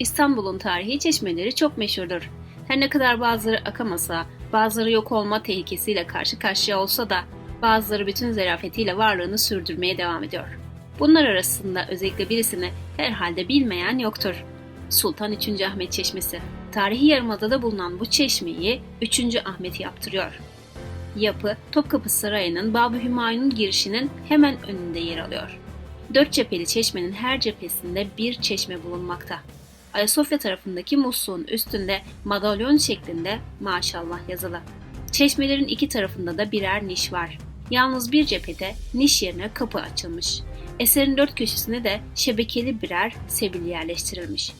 İstanbul'un tarihi çeşmeleri çok meşhurdur. Her ne kadar bazıları akamasa, bazıları yok olma tehlikesiyle karşı karşıya olsa da bazıları bütün zarafetiyle varlığını sürdürmeye devam ediyor. Bunlar arasında özellikle birisini herhalde bilmeyen yoktur. Sultan 3. Ahmet Çeşmesi. Tarihi Yarımada'da bulunan bu çeşmeyi 3. Ahmet yaptırıyor. Yapı Topkapı Sarayı'nın Babı Hümayun'un girişinin hemen önünde yer alıyor. Dört cepheli çeşmenin her cephesinde bir çeşme bulunmakta. Ayasofya tarafındaki musluğun üstünde madalyon şeklinde maşallah yazılı. Çeşmelerin iki tarafında da birer niş var. Yalnız bir cephede niş yerine kapı açılmış. Eserin dört köşesine de şebekeli birer sebil yerleştirilmiş.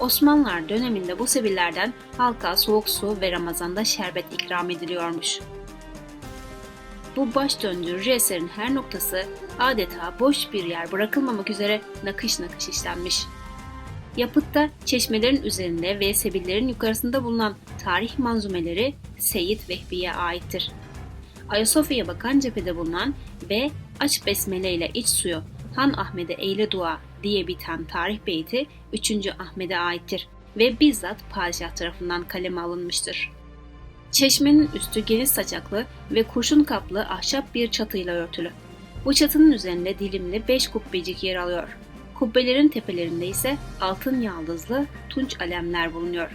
Osmanlılar döneminde bu sebillerden halka soğuk su ve Ramazan'da şerbet ikram ediliyormuş. Bu baş döndürücü eserin her noktası adeta boş bir yer bırakılmamak üzere nakış nakış işlenmiş. Yapıtta çeşmelerin üzerinde ve sebillerin yukarısında bulunan tarih manzumeleri Seyit Vehbi'ye aittir. Ayasofya'ya bakan cephede bulunan ve aç besmele ile iç suyu Han Ahmet'e eyle dua diye biten tarih beyti 3. Ahmet'e aittir ve bizzat padişah tarafından kaleme alınmıştır. Çeşmenin üstü geniş saçaklı ve kurşun kaplı ahşap bir çatıyla örtülü. Bu çatının üzerinde dilimli beş kubbecik yer alıyor. Kubbelerin tepelerinde ise altın yaldızlı tunç alemler bulunuyor.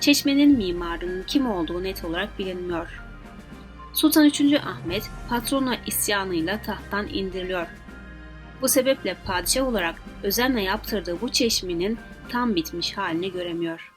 Çeşmenin mimarının kim olduğu net olarak bilinmiyor. Sultan 3. Ahmet patrona isyanıyla tahttan indiriliyor. Bu sebeple padişah olarak özenle yaptırdığı bu çeşmenin tam bitmiş halini göremiyor.